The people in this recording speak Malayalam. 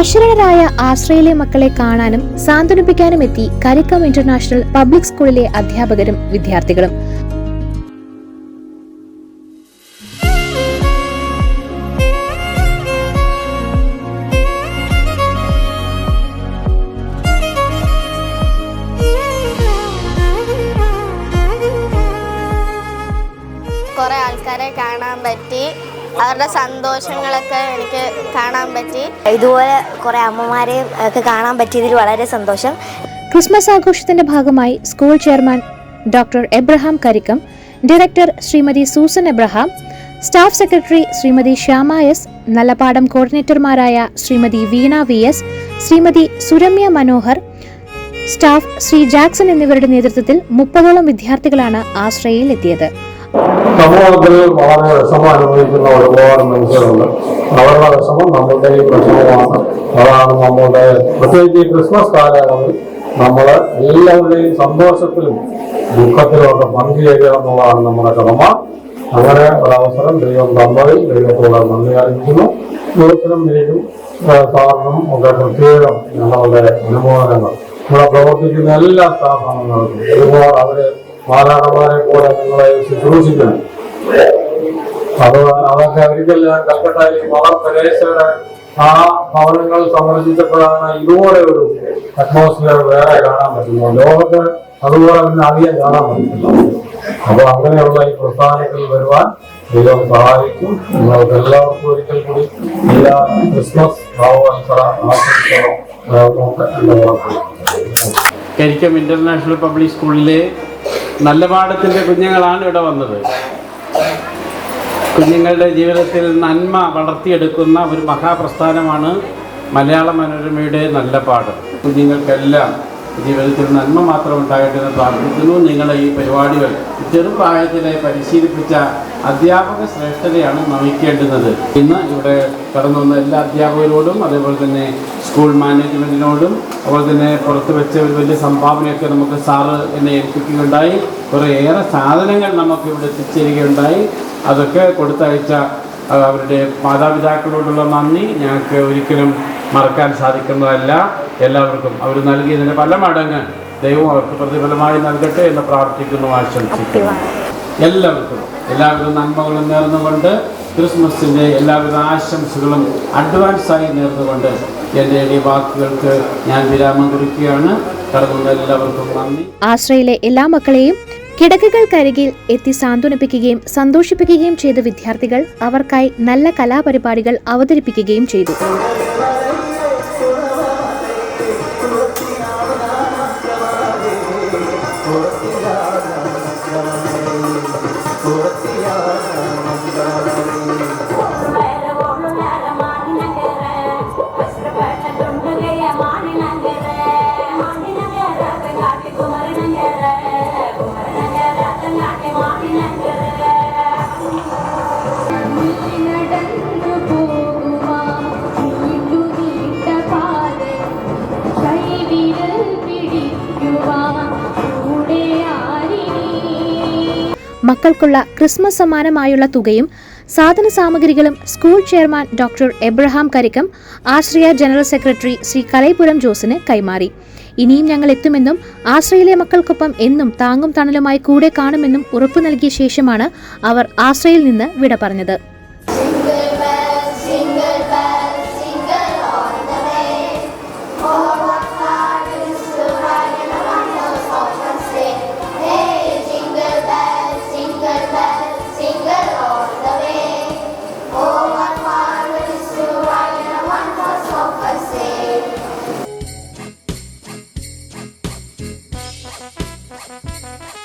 അശരണരായ ആശ്രയിലെ മക്കളെ കാണാനും സാന്ത്വനിപ്പിക്കാനും എത്തി കരിക്കം ഇന്റർനാഷണൽ പബ്ലിക് സ്കൂളിലെ അധ്യാപകരും വിദ്യാർത്ഥികളും. കുറെ ആൾക്കാരെ കാണാൻ പറ്റി. അവരുടെ സന്തോഷങ്ങളൊക്കെ എനിക്ക് കാണാൻ പറ്റി. ഇതുപോലെ കുറേ അമ്മമാരെയും ഒക്കെ കാണാൻ പറ്റിയതിൽ വളരെ സന്തോഷം. ക്രിസ്മസ് ആഘോഷത്തിന്റെ ഭാഗമായി school chairman doctor Abraham Karikkam director Shrimati Susan Abraham staff secretary Shrimati Shyama S Nallapadam കോർഡിനേറ്റർമാരായ Shrimati Veena V S Shrimati Suramya Manohar staff Shri Jackson എന്നിവരുടെ നേതൃത്വത്തിൽ മുപ്പതോളം വിദ്യാർത്ഥികളാണ് ആശ്രയയിൽ എത്തിയത് സമൂഹത്തിൽ വളരെ വിഷമം അനുഭവിക്കുന്ന ഒരുപാട് മനുഷ്യരുണ്ട്. അവരുടെ വിഷമം നമ്മളുടെ ഈ വിഷമമാണ് അതാണ് നമ്മുടെ പ്രത്യേകിച്ച് ഈ ക്രിസ്മസ് കാലയളവിൽ നമ്മൾ എല്ലാവരുടെയും സന്തോഷത്തിലും ദുഃഖത്തിലും ഒക്കെ പങ്കുചേരുക എന്നുള്ളതാണ് നമ്മുടെ കടമ. അങ്ങനെ ഒരവസരം ദൈവം തന്നതിൽ ദൈവത്തോട് നന്ദി അറിയിക്കുന്നു. ദൈവത്തിനും ഏഹ്, സാറിനും ഒക്കെ പ്രത്യേകം ഞങ്ങളുടെ അനുമോദനങ്ങൾ. ഇവിടെ പ്രവർത്തിക്കുന്ന എല്ലാ സ്ഥാപനങ്ങൾക്കും ഒരുപാട് അവർ മാലാടന്മാരെ പോലെ നിങ്ങളെ ശുശ്രൂഷിക്കണം. അത് അതൊക്കെ അവർക്കെല്ലാം കൽക്കട്ടയിൽ മദർ തെരേസയുടെ ആ ഭവനങ്ങൾ സന്ദർശിച്ചപ്പോഴാണ് ഇതുപോലെ ഒരു അറ്റ്മോസ്ഫിയർ വേറെ കാണാൻ പറ്റുന്നത്. ലോകത്ത് അതുപോലെ തന്നെ അധികം കാണാൻ പറ്റുന്നു അപ്പൊ അങ്ങനെയുള്ള ഈ പ്രസ്ഥാനത്തിൽ വരുവാൻ ദൈവം സഹായിക്കും. നിങ്ങൾക്ക് എല്ലാവർക്കും ഒരിക്കൽ കൂടി എല്ലാ ക്രിസ്മസ് ഭാവവത്സര ആശംസകളും കരിക്കം ഇന്റർനാഷണൽ പബ്ലിക് സ്കൂളിലെ നല്ല പാഠത്തിന്റെ കുഞ്ഞുങ്ങളാണ് ഇവിടെ വന്നത്. കുഞ്ഞുങ്ങളുടെ ജീവിതത്തിൽ നന്മ വളർത്തിയെടുക്കുന്ന ഒരു മഹാപ്രസ്ഥാനമാണ് മലയാള മനോരമയുടെ നല്ല പാഠം. കുഞ്ഞുങ്ങൾക്കെല്ലാം ജീവിതത്തിൽ നന്മ മാത്രം ഉണ്ടാകട്ടെ എന്ന് പ്രാർത്ഥിക്കുന്നു. നിങ്ങളെ ഈ പരിപാടികൾ ചെറുപ്രായത്തിലെ പരിശീലിപ്പിച്ച അധ്യാപക ശ്രേഷ്ഠതയാണ് നമിക്കേണ്ടുന്നത്. ഇന്ന് ഇവിടെ കടന്നു വന്ന എല്ലാ അധ്യാപകരോടും അതേപോലെ തന്നെ സ്കൂൾ മാനേജ്മെന്റിനോടും അതുപോലെ തന്നെ പുറത്ത് വെച്ച ഒരു വലിയ സംഭാവനയൊക്കെ നമുക്ക് സാറ് എന്നെ ഏൽപ്പിക്കുകയുണ്ടായി. കുറേയേറെ സാധനങ്ങൾ നമുക്ക് ഇവിടെ എത്തിച്ചേരുകയുണ്ടായി അതൊക്കെ കൊടുത്തയച്ച അവരുടെ മാതാപിതാക്കളോടുള്ള നന്ദി. ഞങ്ങൾക്ക് ഒരിക്കലും മറക്കാൻ സാധിക്കുന്നതല്ല. എല്ലാവർക്കും അവർ നൽകിയതിന് പല മടങ്ങ് ദൈവം അവർക്ക് പ്രതിഫലമായി നൽകട്ടെ എന്ന് പ്രാർത്ഥിക്കുന്നു ആശംസിക്കുന്നു. എല്ലാവർക്കും എല്ലാവരും നന്മകളും നേർന്നുകൊണ്ട് ക്രിസ്മസിന്റെ എല്ലാവിധ ആശംസകളും അഡ്വാൻസായി നേർന്നുകൊണ്ട് എന്റെ ഈ വാക്കുകൾക്ക് ഞാൻ വിരാമം കുറിക്കുകയാണ്. എല്ലാവർക്കും നന്ദി. ആശ്രയിലെ എല്ലാ മക്കളെയും കിടക്കകൾക്കരികിൽ എത്തി സാന്ത്വനിപ്പിക്കുകയും സന്തോഷിപ്പിക്കുകയും ചെയ്ത വിദ്യാർത്ഥികൾ അവർക്കായി നല്ല കലാപരിപാടികൾ അവതരിപ്പിക്കുകയും ചെയ്തു. മക്കൾക്കുള്ള ക്രിസ്മസ് സമ്മാനമായുള്ള തുകയും സാധന സാമഗ്രികളും school chairman doctor Abraham Karikkam Ashraya general secretary Shri Kalaipuram ജോസിന് കൈമാറി. ഇനിയും ഞങ്ങൾ എത്തുമെന്നും ആശ്രയിലെ മക്കൾക്കൊപ്പം എന്നും താങ്ങും തണലുമായി കൂടെ കാണുമെന്നും ഉറപ്പു നൽകിയ ശേഷമാണ് അവർ ആശ്രയിൽ നിന്ന് വിട പറഞ്ഞത് Música